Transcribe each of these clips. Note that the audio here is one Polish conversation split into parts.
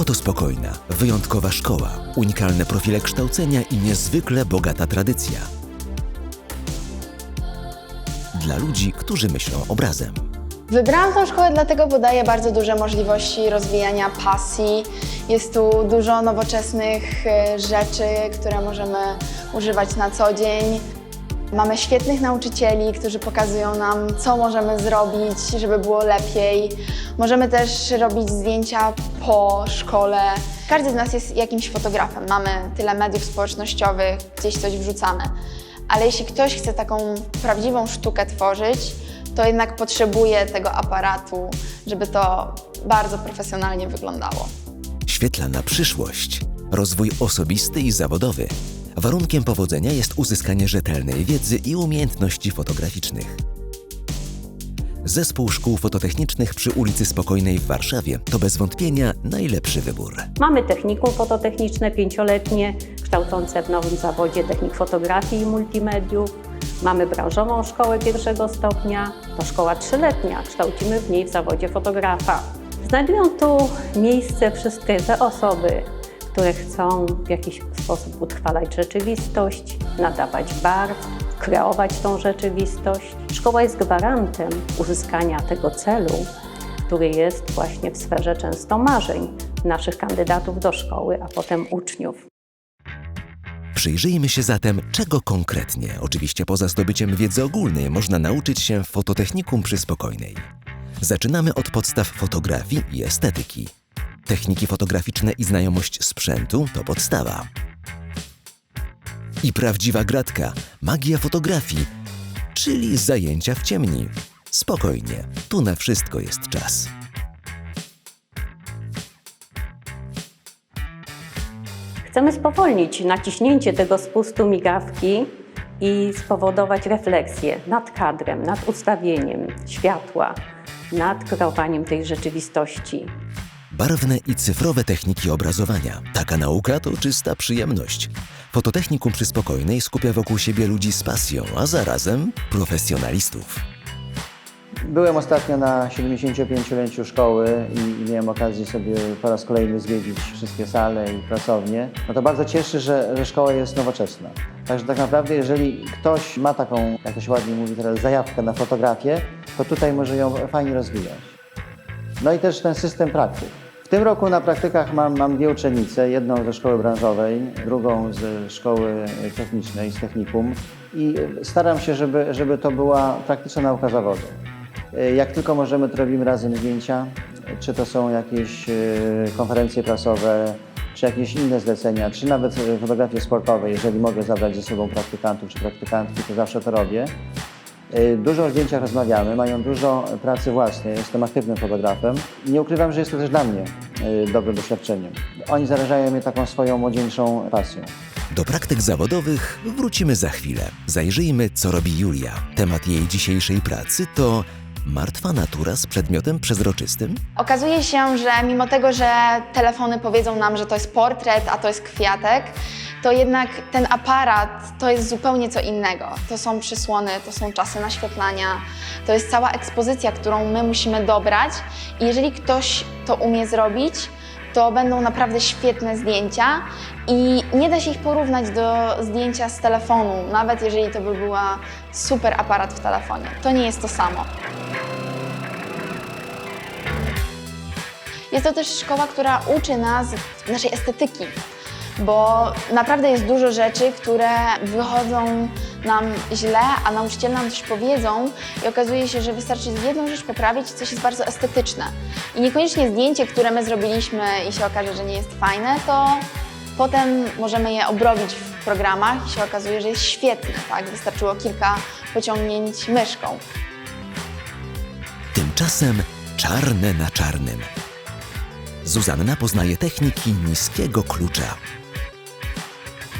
Fotospokojna, wyjątkowa szkoła, unikalne profile kształcenia i niezwykle bogata tradycja. Dla ludzi, którzy myślą obrazem. Wybrałam tą szkołę dlatego, bo daje bardzo duże możliwości rozwijania pasji. Jest tu dużo nowoczesnych e, rzeczy, które możemy używać na co dzień. Mamy świetnych nauczycieli, którzy pokazują nam, co możemy zrobić, żeby było lepiej. Możemy też robić zdjęcia po szkole. Każdy z nas jest jakimś fotografem. Mamy tyle mediów społecznościowych, gdzieś coś wrzucamy. Ale jeśli ktoś chce taką prawdziwą sztukę tworzyć, to jednak potrzebuje tego aparatu, żeby to bardzo profesjonalnie wyglądało. Świetlana przyszłość, rozwój osobisty i zawodowy. Warunkiem powodzenia jest uzyskanie rzetelnej wiedzy i umiejętności fotograficznych. Zespół szkół fototechnicznych przy ulicy Spokojnej w Warszawie to bez wątpienia najlepszy wybór. Mamy technikum fototechniczne pięcioletnie, kształcące w nowym zawodzie technik fotografii i multimediów. Mamy branżową szkołę pierwszego stopnia, to szkoła trzyletnia, kształcimy w niej w zawodzie fotografa. Znajdują tu miejsce wszystkie te osoby, które chcą w jakiś sposób utrwalać rzeczywistość, nadawać barw, kreować tą rzeczywistość. Szkoła jest gwarantem uzyskania tego celu, który jest właśnie w sferze często marzeń naszych kandydatów do szkoły, a potem uczniów. Przyjrzyjmy się zatem, czego konkretnie, oczywiście poza zdobyciem wiedzy ogólnej, można nauczyć się w fototechnikum przy Spokojnej. Zaczynamy od podstaw fotografii i estetyki. Techniki fotograficzne i znajomość sprzętu to podstawa. I prawdziwa gratka, magia fotografii, czyli zajęcia w ciemni. Spokojnie, tu na wszystko jest czas. Chcemy spowolnić naciśnięcie tego spustu migawki i spowodować refleksję nad kadrem, nad ustawieniem światła, nad kreowaniem tej rzeczywistości. Barwne i cyfrowe techniki obrazowania. Taka nauka to czysta przyjemność. Fototechnikum przy Spokojnej skupia wokół siebie ludzi z pasją, a zarazem profesjonalistów. Byłem ostatnio na 75-leciu szkoły i miałem okazję sobie po raz kolejny zwiedzić wszystkie sale i pracownie. No to bardzo cieszy, że, że szkoła jest nowoczesna. Także tak naprawdę, jeżeli ktoś ma taką, jak to się ładnie mówi teraz, zajawkę na fotografię, to tutaj może ją fajnie rozwijać. No i też ten system praktyk. Tym roku na praktykach mam, mam dwie uczennice, jedną ze szkoły branżowej, drugą ze szkoły technicznej, z technikum i staram się, żeby, żeby to była praktyczna nauka zawodu. Jak tylko możemy, to robimy razem zdjęcia, czy to są jakieś e, konferencje prasowe, czy jakieś inne zlecenia, czy nawet e, fotografie sportowe. Jeżeli mogę zabrać ze sobą praktykantów czy praktykantki, to zawsze to robię. E, Dużo o zdjęciach rozmawiamy, mają dużo pracy własnej, jestem aktywnym fotografem. Nie ukrywam, że jest to też dla mnie e, dobrym doświadczeniem. Oni zarażają mnie taką swoją młodzieńczą pasją. Do praktyk zawodowych wrócimy za chwilę. Zajrzyjmy, co robi Julia. Temat jej dzisiejszej pracy to martwa natura z przedmiotem przezroczystym? Okazuje się, że mimo tego, że telefony powiedzą nam, że to jest portret, a to jest kwiatek, to jednak ten aparat to jest zupełnie co innego. To są przysłony, to są czasy naświetlania, to jest cała ekspozycja, którą my musimy dobrać i jeżeli ktoś to umie zrobić, to będą naprawdę świetne zdjęcia i nie da się ich porównać do zdjęcia z telefonu, nawet jeżeli to by była super aparat w telefonie. To nie jest to samo. Jest to też szkoła, która uczy nas naszej estetyki, bo naprawdę jest dużo rzeczy, które wychodzą nam źle, a nauczyciele nam coś powiedzą i okazuje się, że wystarczy jedną rzecz poprawić, coś jest bardzo estetyczne. I niekoniecznie zdjęcie, które my zrobiliśmy i się okaże, że nie jest fajne, to potem możemy je obrobić w programach i się okazuje, że jest świetne, tak? Wystarczyło kilka pociągnięć myszką. Tymczasem czarne na czarnym. Zuzanna poznaje techniki niskiego klucza.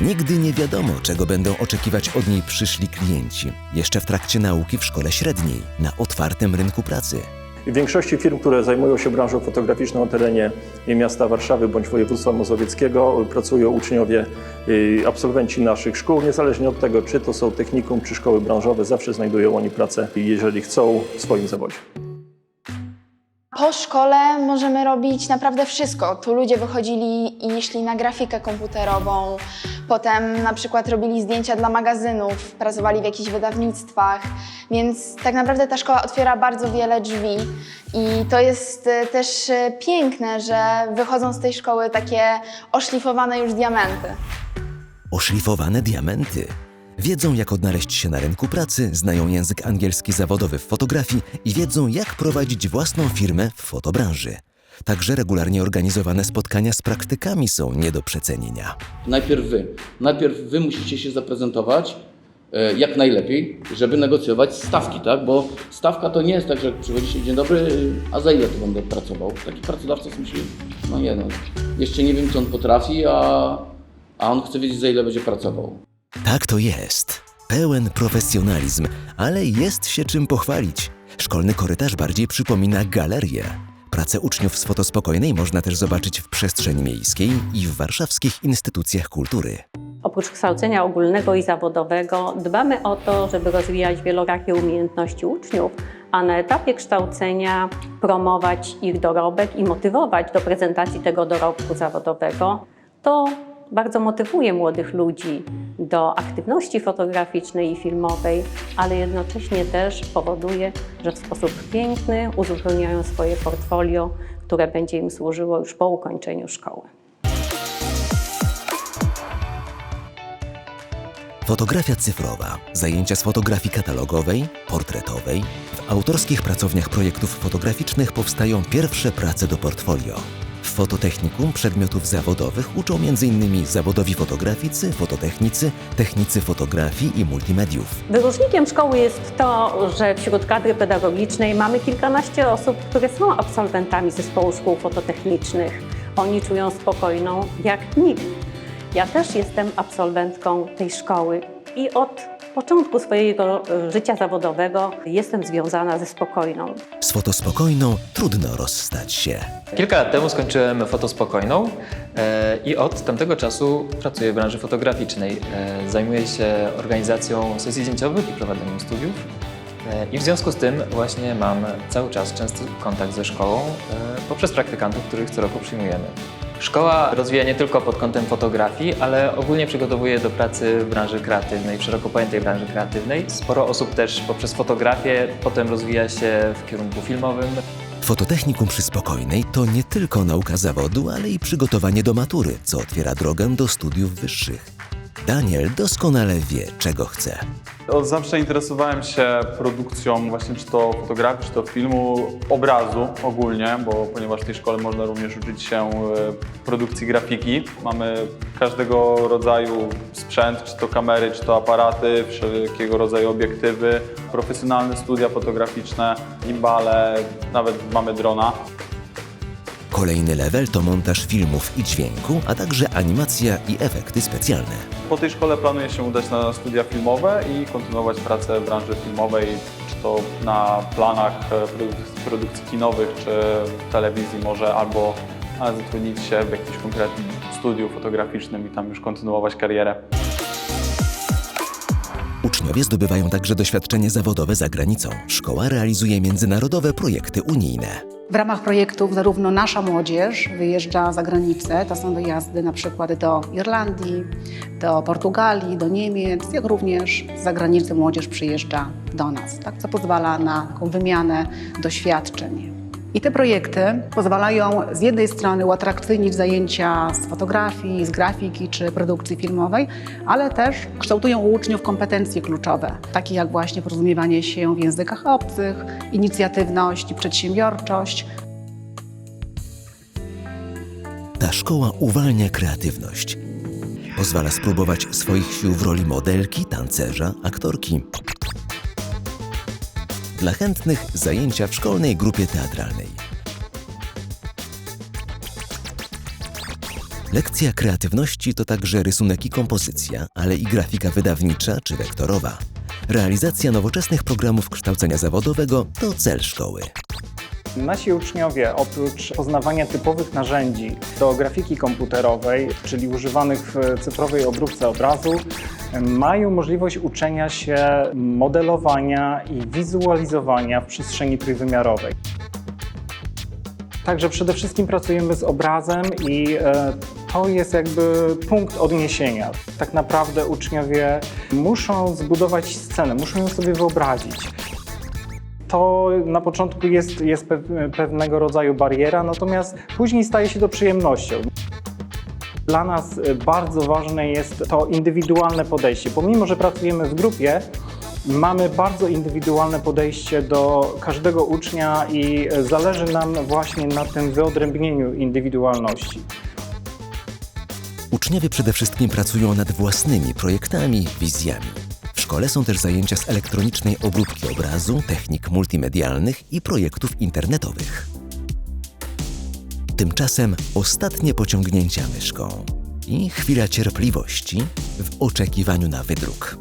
Nigdy nie wiadomo, czego będą oczekiwać od niej przyszli klienci, jeszcze w trakcie nauki w szkole średniej, na otwartym rynku pracy. W większości firm, które zajmują się branżą fotograficzną na terenie miasta Warszawy bądź województwa mazowieckiego, pracują uczniowie, y, absolwenci naszych szkół. Niezależnie od tego, czy to są technikum, czy szkoły branżowe, zawsze znajdują oni pracę, jeżeli chcą w swoim zawodzie. Po szkole możemy robić naprawdę wszystko. Tu ludzie wychodzili i szli na grafikę komputerową, potem na przykład robili zdjęcia dla magazynów, pracowali w jakichś wydawnictwach, więc tak naprawdę ta szkoła otwiera bardzo wiele drzwi i to jest e, też e, piękne, że wychodzą z tej szkoły takie oszlifowane już diamenty. Oszlifowane diamenty. Wiedzą, jak odnaleźć się na rynku pracy, znają język angielski zawodowy w fotografii i wiedzą, jak prowadzić własną firmę w fotobranży. Także regularnie organizowane spotkania z praktykami są nie do przecenienia. Najpierw wy. Najpierw wy musicie się zaprezentować e, jak najlepiej, żeby negocjować stawki, tak? Bo stawka to nie jest tak, że przychodzicie, dzień dobry, a za ile tu będę pracował? Taki pracodawca myśli, no nie no, jeszcze nie wiem, co on potrafi, a, a on chce wiedzieć, za ile będzie pracował. Tak to jest. Pełen profesjonalizm, ale jest się czym pochwalić. Szkolny korytarz bardziej przypomina galerię. Pracę uczniów z fotospokojnej można też zobaczyć w przestrzeni miejskiej i w warszawskich instytucjach kultury. Oprócz kształcenia ogólnego i zawodowego dbamy o to, żeby rozwijać wielorakie umiejętności uczniów, a na etapie kształcenia promować ich dorobek i motywować do prezentacji tego dorobku zawodowego. To bardzo motywuje młodych ludzi do aktywności fotograficznej i filmowej, ale jednocześnie też powoduje, że w sposób piękny uzupełniają swoje portfolio, które będzie im służyło już po ukończeniu szkoły. Fotografia cyfrowa, zajęcia z fotografii katalogowej, portretowej. W autorskich pracowniach projektów fotograficznych powstają pierwsze prace do portfolio. W fototechnikum przedmiotów zawodowych uczą m.in. zawodowi fotograficy, fototechnicy, technicy fotografii i multimediów. Wyróżnikiem szkoły jest to, że wśród kadry pedagogicznej mamy kilkanaście osób, które są absolwentami zespołu szkół fototechnicznych. Oni czują spokojną jak nikt. Ja też jestem absolwentką tej szkoły i od początku swojego e, życia zawodowego jestem związana ze spokojną. Z fotospokojną trudno rozstać się. Kilka lat temu skończyłem fotospokojną e, i od tamtego czasu pracuję w branży fotograficznej. E, Zajmuję się organizacją sesji zdjęciowych i prowadzeniem studiów. E, I w związku z tym właśnie mam cały czas częsty kontakt ze szkołą e, poprzez praktykantów, których co roku przyjmujemy. Szkoła rozwija nie tylko pod kątem fotografii, ale ogólnie przygotowuje do pracy w branży kreatywnej, w szeroko pojętej branży kreatywnej. Sporo osób też poprzez fotografię potem rozwija się w kierunku filmowym, Fototechnikum przy Spokojnej to nie tylko nauka zawodu, ale i przygotowanie do matury, co otwiera drogę do studiów wyższych. Daniel doskonale wie, czego chce. Od zawsze interesowałem się produkcją właśnie czy to fotografii, czy to filmu, obrazu ogólnie, bo ponieważ w tej szkole można również uczyć się e, produkcji grafiki. Mamy każdego rodzaju sprzęt, czy to kamery, czy to aparaty, wszelkiego rodzaju obiektywy, profesjonalne studia fotograficzne, gimbale, nawet mamy drona. Kolejny level to montaż filmów i dźwięku, a także animacja i efekty specjalne. Po tej szkole planuję się udać na studia filmowe i kontynuować pracę w branży filmowej, czy to na planach e, produ- produkcji kinowych, czy telewizji może, albo a, zatrudnić się w jakimś konkretnym studiu fotograficznym i tam już kontynuować karierę. Uczniowie zdobywają także doświadczenie zawodowe za granicą. Szkoła realizuje międzynarodowe projekty unijne. W ramach projektów zarówno nasza młodzież wyjeżdża za granicę, to są wyjazdy na przykład do Irlandii, do Portugalii, do Niemiec, jak również z zagranicy młodzież przyjeżdża do nas, tak, co pozwala na taką wymianę doświadczeń. I te projekty pozwalają z jednej strony uatrakcyjnić zajęcia z fotografii, z grafiki czy produkcji filmowej, ale też kształtują u uczniów kompetencje kluczowe, takie jak właśnie porozumiewanie się w językach obcych, inicjatywność i przedsiębiorczość, Ta szkoła uwalnia kreatywność. Pozwala spróbować swoich sił w roli modelki, tancerza, aktorki. Dla chętnych zajęcia w szkolnej grupie teatralnej. Lekcja kreatywności to także rysunek i kompozycja, ale i grafika wydawnicza czy wektorowa. Realizacja nowoczesnych programów kształcenia zawodowego to cel szkoły. Nasi uczniowie oprócz poznawania typowych narzędzi do grafiki komputerowej, czyli używanych w cyfrowej obróbce obrazu, mają możliwość uczenia się modelowania i wizualizowania w przestrzeni trójwymiarowej. Także przede wszystkim pracujemy z obrazem i e, to jest jakby punkt odniesienia. Tak naprawdę uczniowie muszą zbudować scenę, muszą ją sobie wyobrazić. To na początku jest, jest pe- pewnego rodzaju bariera, natomiast później staje się to przyjemnością. Dla nas e, bardzo ważne jest to indywidualne podejście. Pomimo, że pracujemy w grupie, mamy bardzo indywidualne podejście do każdego ucznia i e, zależy nam właśnie na tym wyodrębnieniu indywidualności. Uczniowie przede wszystkim pracują nad własnymi projektami, wizjami. W szkole są też zajęcia z elektronicznej obróbki obrazu, technik multimedialnych i projektów internetowych. Tymczasem ostatnie pociągnięcia myszką i chwila cierpliwości w oczekiwaniu na wydruk.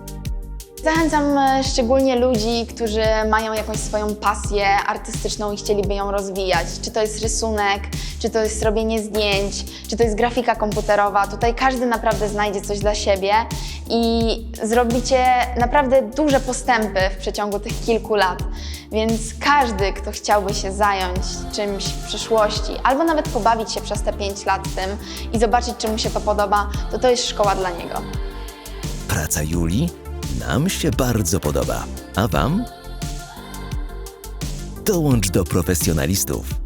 Zachęcam e, szczególnie ludzi, którzy mają jakąś swoją pasję artystyczną i chcieliby ją rozwijać. Czy to jest rysunek, czy to jest robienie zdjęć, czy to jest grafika komputerowa. Tutaj każdy naprawdę znajdzie coś dla siebie i zrobicie naprawdę duże postępy w przeciągu tych kilku lat. Więc każdy, kto chciałby się zająć czymś w przyszłości, albo nawet pobawić się przez te 5 lat tym i zobaczyć, czy mu się to podoba, to to jest szkoła dla niego. Praca Julii nam się bardzo podoba. A Wam? Dołącz do profesjonalistów.